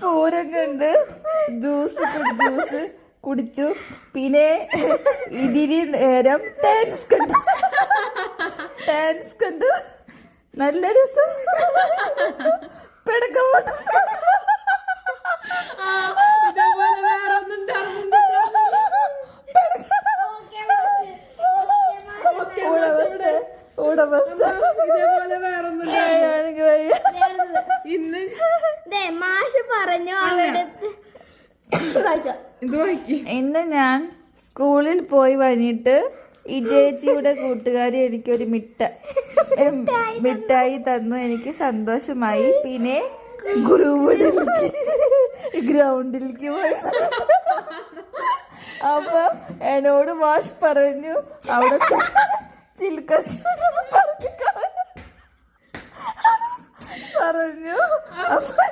പൂരം കണ്ട് juice juice കുടിച്ചു. പിന്നെ ഇതിരി നേരം ടാൻസ് കണ്ടു. ടാൻസ് കണ്ടു. നല്ല രസം. പെടക്കം. ഉടമസ്ഥ ഇതേപോലെ ഇന്ന് മാഷ് പറഞ്ഞു ഇന്ന് ഞാൻ സ്കൂളിൽ പോയി വന്നിട്ട് ഈ ചേച്ചിയുടെ കൂട്ടുകാരി എനിക്കൊരു മിട്ട മിഠായി തന്നു. എനിക്ക് സന്തോഷമായി. പിന്നെ ഗ്രൗണ്ടിലേക്ക് ഗ്രൗണ്ടിലേക്ക് പോയി. അപ്പൊ എന്നോട് മാഷ് പറഞ്ഞു അവിടെ ചിൽക്കഷ് പറഞ്ഞു പറഞ്ഞു. അപ്പൊ